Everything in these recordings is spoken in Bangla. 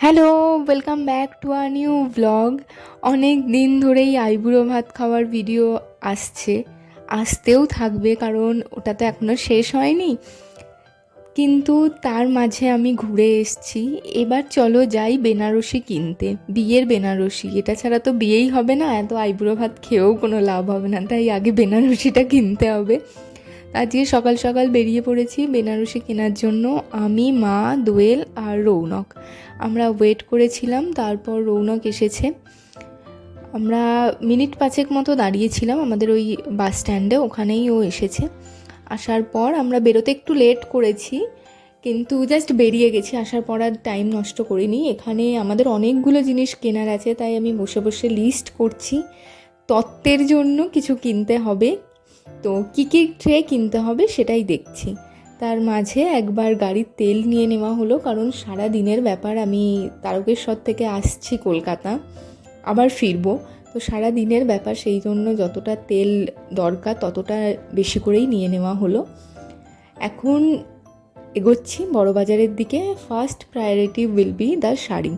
Hello welcome back to a new blog অনেক দিন ধরেই আইবুড়ো ভাত খাওয়ার ভিডিও আসছে। আসতেও থাকবে কারণ ওটা তো এখনও শেষ হয়নি। কিন্তু তার মাঝে আমি ঘুরে এসছি। এবার চলো যাই বেনারসি কিনতে, বিয়ের বেনারসি। এটা ছাড়া তো বিয়েই হবে না। এত আইবুড়ো ভাত খেয়েও কোনো লাভ হবে না, তাই আগে বেনারসিটা কিনতে হবে। আজকে সকাল সকাল বেরিয়ে পড়েছি বেনারসি কেনার জন্য। আমি, মা, দোয়েল আর রৌনক। আমরা ওয়েট করেছিলাম, তারপর রৌনক এসেছে। আমরা মিনিট পাঁচেক মতো দাঁড়িয়েছিলাম আমাদের ওই বাস স্ট্যান্ডে, ওখানেই ও এসেছে। আসার পর আমরা বেরোতে একটু লেট করেছি, কিন্তু জাস্ট বেরিয়ে গেছি। আসার পর আর টাইম নষ্ট করিনি। এখানে আমাদের অনেকগুলো জিনিস কেনার আছে, তাই আমি বসে বসে লিস্ট করছি। তত্ত্বের জন্য কিছু কিনতে হবে। তো কী কী ট্রে কিনতে হবে সেটাই দেখছি। তার মাঝে একবার গাড়ির তেল নিয়ে নেওয়া হলো, কারণ সারা দিনের ব্যাপার আমি তারকেশ্বর থেকে আসছি কলকাতা, আবার ফিরবো। তো সারা দিনের ব্যাপার সেই জন্য যতটা তেল দরকার ততটা বেশি করেই নিয়ে নেওয়া হলো। এখন এগোচ্ছি বড়বাজারের দিকে first priority will be the sari.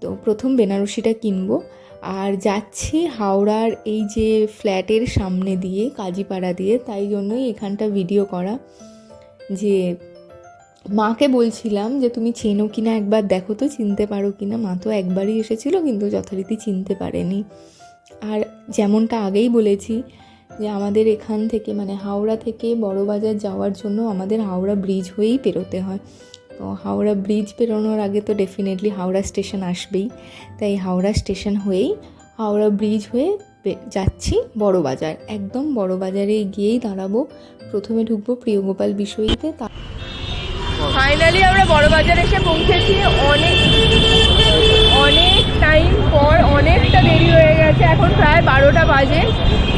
তো প্রথম বেনারসিটা কিনবো। আর যাচ্ছি হাওড়ার এই যে ফ্ল্যাটের সামনে দিয়ে, কাজীপাড়া দিয়ে, তাই জন্যই এখানটা ভিডিও করা। যে মাকে বলছিলাম যে, তুমি চেনো কি না একবার, দেখো তো চিনতে পারো কি না মা তো একবারই এসেছিল, কিন্তু যথারীতি চিনতে পারেনি। আর যেমনটা আগেই বলেছি যে, আমাদের এখান থেকে মানে হাওড়া থেকে বড়বাজার যাওয়ার জন্য আমাদের হাওড়া ব্রিজ হয়েই পেরোতে হয়। তো হাওড়া ব্রিজ পেরোনোর আগে তো ডেফিনেটলি হাওড়া স্টেশন আসবেই। তাই হাওড়া স্টেশন হয়েই হাওড়া ব্রিজ হয়ে যাচ্ছি বড়বাজার একদম বড়বাজারে গিয়েই দাঁড়াবো। প্রথমে ঢুকবো প্রিয়গোপাল বিষয়ীতে তা ফাইনালি আমরা বড়বাজার এসে পৌঁছেছি। অনেক অনেক টাইম পর অনেকটা দেরি হয়ে গেছে। এখন প্রায় বারোটা বাজে।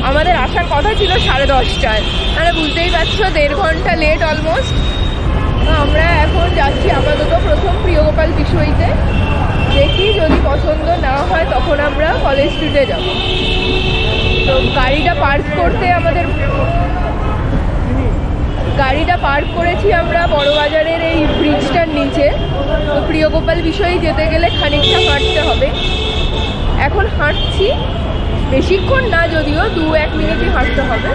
আমাদের আসার কথা ছিল সাড়ে দশটায়। মানে বুঝতেই পারছ, দেড় ঘণ্টা লেট অলমোস্ট আমরা এখন যাচ্ছি আপাতত প্রথম প্রিয়গোপাল বিষয়ীতে দেখি যদি পছন্দ না হয় তখন আমরা কলেজ স্ট্রিটে যাব। তো গাড়িটা পার্ক করতে আমাদের গাড়িটা পার্ক করেছি আমরা বড়বাজারের এই ব্রিজটার নিচে। তো প্রিয়গোপাল বিষয়ে যেতে গেলে খানিকটা হাঁটতে হবে। এখন হাঁটছি। বেশিক্ষণ না যদিও দু এক মিনিটই হাঁটতে হবে।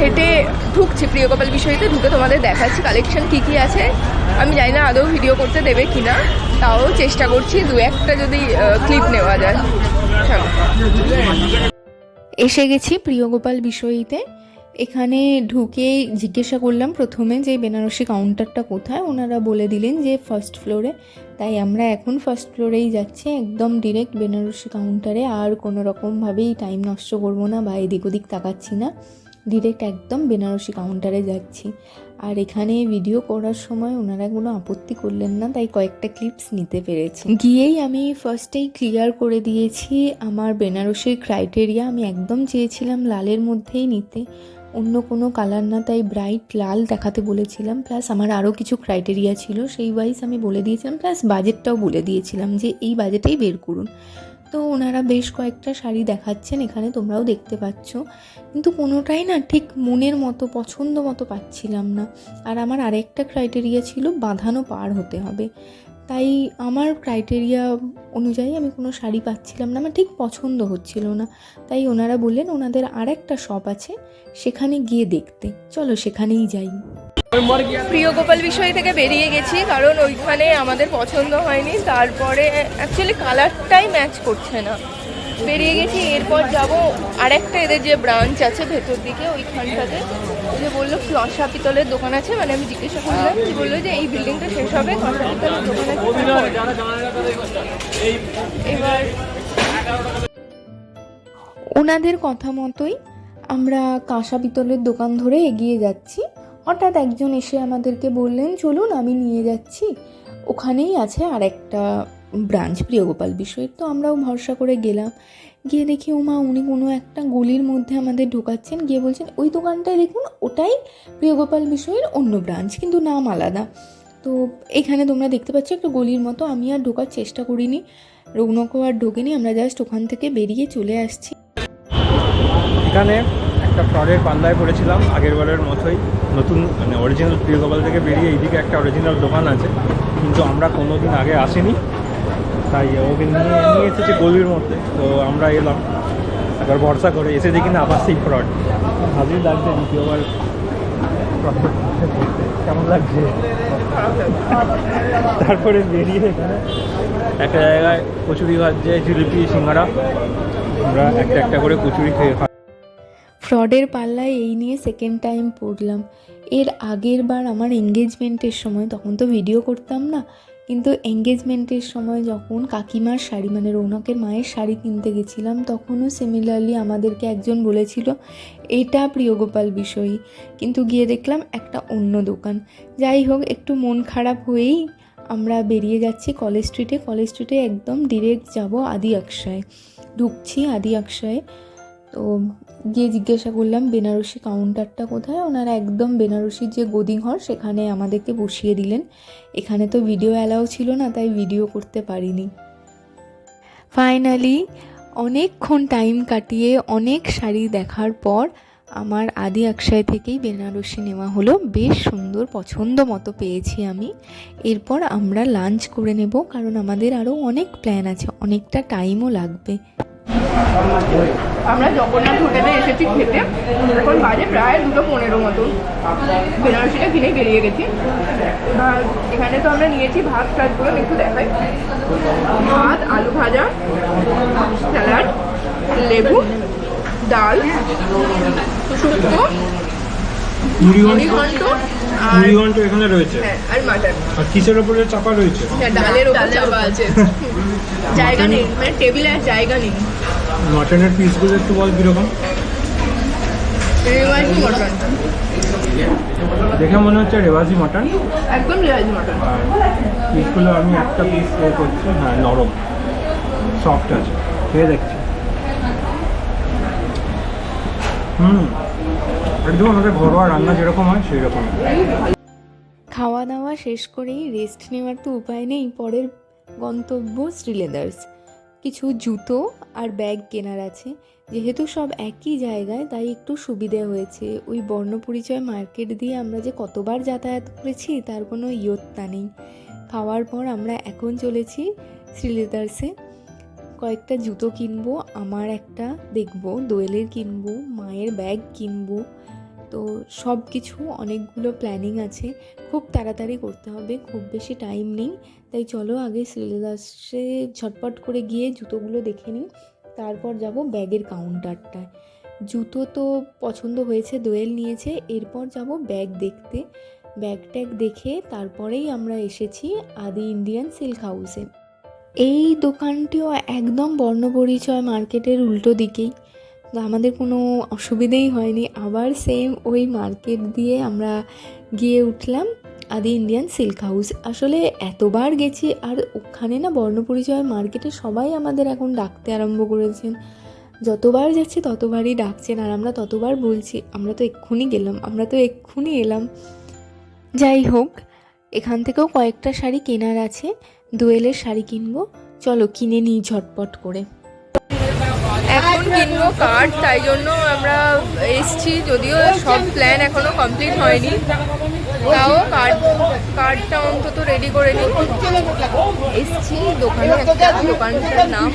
হেঁটে ঢুকছি প্রিয়গোপাল বিষয়তে, ঢুকে তোমাদের দেখাচ্ছি কালেকশন কী কী আছে। আমি জানি না আদৌ ভিডিও করতে দেবে কি না তাও চেষ্টা করছি দু একটা যদি ক্লিপ নেওয়া যায়। এসে গেছি প্রিয়গোপাল বিষয়ীতে। এখানে ঢুকে জিজ্ঞাসা করলাম প্রথমে যে বেনারসি কাউন্টারটা কোথায়, ওনারা বলে দিলেন যে ফার্স্ট ফ্লোরে তাই আমরা এখন ফার্স্ট ফ্লোরেই যাচ্ছি, একদম ডিরেক্ট বেনারসি কাউন্টারে আর কোনো রকমভাবেই টাইম নষ্ট করব না বা এদিক ওদিক তাকাচ্ছি না। ডিরেক্ট একদম বেনারসি কাউন্টারে যাচ্ছি। আর এখানে ভিডিও করার সময় ওনারা কোনো আপত্তি করলেন না, তাই কয়েকটা ক্লিপস নিতে পেরেছি। গিয়েই আমি ফার্স্টেই ক্লিয়ার করে দিয়েছি, আমার বেনারসির ক্রাইটেরিয়া আমি একদম চেয়েছিলাম লালের মধ্যেই নিতে। অন্য কোনো কালার না, তাই ব্রাইট লাল দেখাতে বলেছিলাম। প্লাস আমার আরও কিছু ক্রাইটেরিয়া ছিল, সেই ওয়াইজ আমি বলে দিয়েছিলাম। প্লাস বাজেটটাও বলে দিয়েছিলাম যে এই বাজেটেই বের করুন। তো ওনারা বেশ কয়েকটা শাড়ি দেখাচ্ছেন, এখানে তোমরাও দেখতে পাচ্ছ। কিন্তু কোনোটাই না ঠিক মনের মতো, পছন্দ মতো পাচ্ছিলাম না। আর আমার আরেকটা ক্রাইটেরিয়া ছিল বাঁধানো পার হতে হবে। তাই আমার ক্রাইটেরিয়া অনুযায়ী আমি কোনো শাড়ি পাচ্ছিলাম না, আমার ঠিক পছন্দ হচ্ছিল না। তাই ওনারা বললেন, ওনাদের আর একটা শপ আছে, সেখানে গিয়ে দেখতে। চলো সেখানেই যাই। প্রিয় গোপাল বিষয় থেকে বেরিয়ে গেছি, কারণ ওইখানে আমাদের পছন্দ হয়নি, তারপরে অ্যাকচুয়ালি কালারটাই ম্যাচ করছে না। বেরিয়ে গেছি, এরপর যাব আরেকটা এদের যে ব্রাঞ্চ আছে ভেতর দিকে, ওইখানটাতে। ওই যে বলল কাঁসা পিতলের দোকান আছে মানে আমি জিজ্ঞাসা করলাম, যে বলল যে এই বিল্ডিংটা শেষ হবে কাঁসা পিতলের দোকান আছে। এবার ওনাদের কথা মতোই আমরা কাঁসা পিতলের দোকান ধরে এগিয়ে যাচ্ছি। হঠাৎ একজন এসে আমাদেরকে বললেন, চলুন, আমি নিয়ে যাচ্ছি। ওখানেই আছে আর একটা ব্রাঞ্চ, প্রিয়গোপাল বিষয়ের। তো আমরাও ভরসা করে গেলাম গিয়ে দেখি ওমা উনি কোনো একটা গলির মধ্যে আমাদের ঢোকাচ্ছেন। গিয়ে বলছেন, ওই দোকানটায় দেখুন, ওটাই প্রিয়গোপাল বিষয়ের অন্য ব্রাঞ্চ, কিন্তু নাম আলাদা। তো এখানে তোমরা দেখতে পাচ্ছ একটা গলির মতো, আমি আর ঢোকার চেষ্টা করিনি। রৌনকও আর ঢোকেনি, আমরা জাস্ট ওখান থেকে বেরিয়ে চলে আসছি। এখানে একটা ফ্রডের পাল্লায় পড়েছিলাম, আগের বারের মতোই। নতুন মানে অরিজিনাল প্রিয়গোপাল থেকে বেরিয়ে এইদিকে একটা অরিজিনাল দোকান আছে। কিন্তু আমরা কোনো দিন আগে আসিনি। তাই ওকে নিয়ে নিয়ে এসেছে গলির মধ্যে। তো আমরা এলাম। একবার ভরসা করে এসে দেখি না আবার সেই ফ্রড ভালোই লাগছে fraud করতে। কেমন লাগছে? তারপরে বেরিয়ে একটা জায়গায় কচুরি ভাজছে জিলিপি, সিঙ্গারা। আমরা একটা একটা করে কচুরি খেয়ে ফ্রডের পাল্লায় এই নিয়ে সেকেন্ড টাইম পড়লাম। এর আগের বার আমার এঙ্গেজমেন্টের সময়, তখন তো ভিডিও করতাম না। কিন্তু এঙ্গেজমেন্টের সময় যখন কাকিমার শাড়ি মানে রৌনকের মায়ের শাড়ি কিনতে গেছিলাম, তখনও সিমিলারলি আমাদেরকে একজন বলেছিল, এটা প্রিয়গোপাল বিষয়ী। কিন্তু গিয়ে দেখলাম একটা অন্য দোকান। যাই হোক, একটু মন খারাপ হয়েই আমরা বেরিয়ে যাচ্ছি কলেজ স্ট্রিটে কলেজ স্ট্রিটে একদম ডিরেক্ট যাব আদি আকশায় ঢুকছি আদি আকশায় তো গিয়ে জিজ্ঞাসা করলাম, বেনারসি কাউন্টারটা কোথায়? ওনারা একদম বেনারসির যে গদি ঘর সেখানে আমাদেরকে বসিয়ে দিলেন। এখানে তো ভিডিও অ্যালাউ ছিল না, তাই ভিডিও করতে পারিনি। ফাইনালি অনেকক্ষণ টাইম কাটিয়ে অনেক শাড়ি দেখার পর আমার আদি আকশায় থেকেই বেনারসি নেওয়া হলো। বেশ সুন্দর পছন্দ মতো পেয়েছি আমি। এরপর আমরা লাঞ্চ করে নেব, কারণ আমাদের আরও অনেক প্ল্যান আছে, অনেকটা টাইমও লাগবে। আমরা জগন্নাথ হোটেলে এসেছি খেতে। এখন বাজে প্রায় দুটো পনেরো মতন। বেনারসিটা কিনে বেরিয়ে গেছি। আর এখানে তো আমরা নিয়েছি ভাত টাতগুলো একটু দেখাই। ভাত আলু ভাজা স্যালাড লেবু ডাল শুক্তো আর এখানে রয়েছে? হ্যাঁ আর মাটন। আর কিসের ওপরে চাপা রয়েছে? হ্যাঁ ডালের চাপা আছে। জায়গা নেই মানে টেবিলে আর জায়গা নেই। মাটনের পিসগুলো একটু বল কীরকম? রেওয়াজি মটন। দেখে মনে হচ্ছে রেওয়াজি মাটন। একদম রেওয়াজি মটন। পিসগুলো আমি একটা পিস এ করছি হ্যাঁ নরম। সফট আছে। খেয়ে দেখছি। হুম একদম আমাদের ঘরোয়া রান্না যেরকম হয় সেই রকম খাওয়া দাওয়া শেষ করেই রেস্ট নেওয়ার তো উপায় নেই পরের গন্তব্য শ্রীলেদার্স। কিছু জুতো আর ব্যাগ কেনার আছে। যেহেতু সব একই জায়গায়, তাই একটু সুবিধে হয়েছে। ওই বর্ণপরিচয় মার্কেট দিয়ে আমরা যে কতবার যাতায়াত করেছি, তার কোনো ইয়ত্তা নেই। খাওয়ার পর আমরা এখন চলেছি শ্রীলেদার্সে। কয়েকটা জুতো কিনবো, আমার একটা দেখব, দোয়েলের কিনবো, মায়ের ব্যাগ কিনবো তো সব কিছু অনেকগুলো প্ল্যানিং আছে। খুব তাড়াতাড়ি করতে হবে, খুব বেশি টাইম নেই। তাই চলো আগে শ্রীলেদাসে ঝটপট করে গিয়ে জুতোগুলো দেখে নিই। তারপর যাব ব্যাগের কাউন্টারটায় জুতো তো পছন্দ হয়েছে, দোয়েল নিয়েছে। এরপর যাব ব্যাগ দেখতে। ব্যাগ ট্যাগ দেখে তারপরেই আমরা এসেছি আদি ইন্ডিয়ান সিল্ক হাউসে এই দোকানটিও একদম বর্ণপরিচয় মার্কেটের উল্টো দিকেই। তো আমাদের কোনো অসুবিধেই হয়নি। আবার সেম ওই মার্কেট দিয়ে আমরা গিয়ে উঠলাম আদি ইন্ডিয়ান সিল্ক হাউস আসলে এতবার গেছি আর ওখানে না বর্ণপরিচয় মার্কেটে সবাই আমাদের এখন ডাকতে আরম্ভ করেছেন। যতবার যাচ্ছি ততবারই ডাকছেন আর আমরা ততবার বলছি, আমরা তো এক্ষুনি গেলাম, আমরা তো এক্ষুনি এলাম। যাই হোক, এখান থেকেও কয়েকটা শাড়ি কেনার আছে, দোয়েলের শাড়ি কিনবো। চলো কিনে নিই ঝটপট করে। এখন কিনবো কার্ড তাই জন্য আমরা এসছি, যদিও সব প্ল্যান এখনও কমপ্লিট হয়নি। তাও কার্ড কার্ডটা অন্তত রেডি করে নিই। এসছি, দোকানে একটা দোকানটার নাম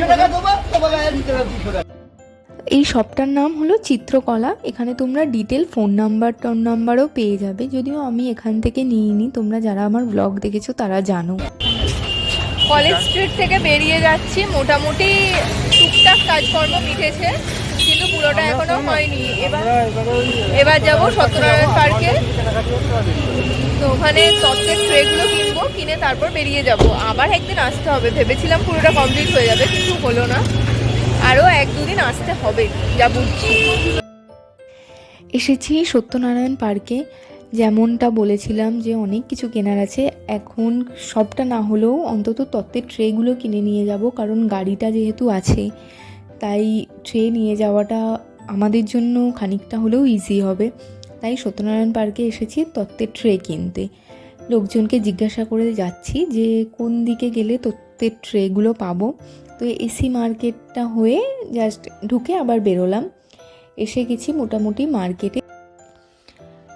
এই শপটার নাম হলো চিত্রকলা। এখানে তোমরা ডিটেল ফোন নাম্বার টোন নাম্বারও পেয়ে যাবে। যদিও আমি এখান থেকে নিইনি, তোমরা যারা আমার ব্লগ দেখেছ তারা জানো। কলেজ স্ট্রিট থেকে বেরিয়ে যাচ্ছি। মোটামুটি টুকটাক কাজকর্ম মিটেছে কিন্তু পুরোটা এখনও হয়নি। এবার এবার যাব সত্যনারায়ণ পার্কে। তো ওখানে তত্ত্বের ট্রেগুলো কিনবো কিনে তারপর বেরিয়ে যাব। আবার একদিন আসতে হবে। ভেবেছিলাম পুরোটা কমপ্লিট হয়ে যাবে কিন্তু হলো না। আরও এক দুদিন আসতে হবে যা বুঝছি। এসেছি সত্যনারায়ণ পার্কে। যেমনটা বলেছিলাম যে অনেক কিছু কেনার আছে, এখন সবটা না হলেও অন্তত তত্ত্বের ট্রেগুলো কিনে নিয়ে যাব, কারণ গাড়িটা যেহেতু আছে, তাই ট্রে নিয়ে যাওয়াটা আমাদের জন্য খানিকটা হলেও ইজি হবে। তাই সত্যনারায়ণ পার্কে এসেছি তত্ত্বের ট্রে কিনতে। লোকজনকে জিজ্ঞাসা করে যাচ্ছি যে কোন দিকে গেলে তত্ত্বের ট্রেগুলো পাবো। তো এসি মার্কেটটা হয়ে জাস্ট ঢুকে আবার বেরোলাম। এসে গেছি মোটামুটি মার্কেটে।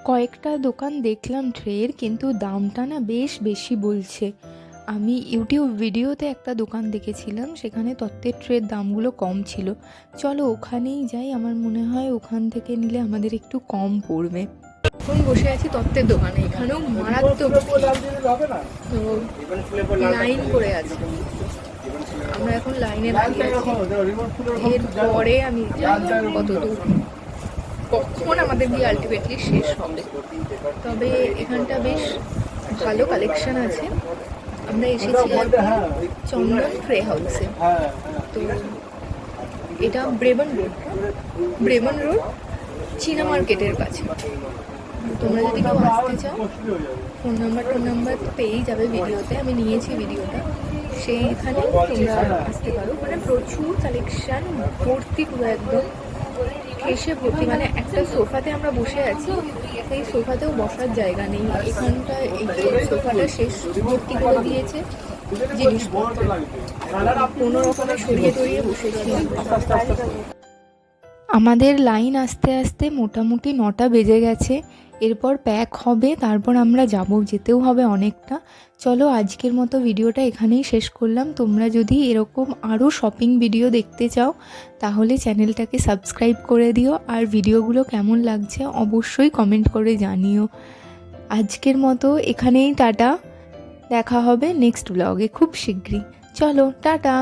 কয়েকটা দোকান দেখলাম ট্রের কিন্তু দামটা না বেশ বেশি বলছে। আমি ইউটিউব ভিডিওতে একটা দোকান দেখেছিলাম, সেখানে তত্ত্বের ট্রের দামগুলো কম ছিল। চলো ওখানেই যাই, আমার মনে হয় ওখান থেকে নিলে আমাদের একটু কম পড়বে। এখন বসে আছি তত্ত্বের দোকানে, এখানেও মারাত্মক তো লাইন করে আছে। আমরা এখন লাইনে দাঁড়িয়ে আছি। এরপরে আমি কত দূর কখন আমাদের গিয়ে আলটিমেটলি শেষ হবে? তবে এখানটা বেশ ভালো কালেকশন আছে। আমরা এসেছি চন্দন ফ্রে হাউসে তো এটা ব্রেবন রোড। ব্রেবন রোড চীনা মার্কেটের কাছে। তোমরা যদি কেউ আসতে চাও ফোন নাম্বার ফোন নাম্বার পেয়েই যাবে ভিডিওতে। আমি নিয়েছি ভিডিওটা। সেইখানে তোমরা আসতে পারো। মানে প্রচুর কালেকশন ভর্তি পুরো একদম। এসে ভর্তি মানে একটা সোফাতে আমরা বসে আছি, সেই সোফাতেও বসার জায়গা নেই। এখানটা এই সোফাটা শেষ ভর্তি করে দিয়েছে, জিনিসপত্র। কোনো রকমের সরিয়ে টরিয়ে বসেছি। আমাদের লাইন আস্তে আস্তে মোটামুটি নটা বেজে গেছে। এরপর প্যাক হবে, তারপর আমরা যাব, যেতেও হবে অনেকটা। চলো, আজকের মতো ভিডিওটা এখানেই শেষ করলাম। তোমরা যদি এরকম আরও শপিং ভিডিও দেখতে চাও, তাহলে চ্যানেলটাকে সাবস্ক্রাইব করে দিও। আর ভিডিওগুলো কেমন লাগছে, অবশ্যই কমেন্ট করে জানিও। আজকের মতো এখানেই টাটা। দেখা হবে নেক্সট ব্লগে খুব শীঘ্রই। চলো, টাটা!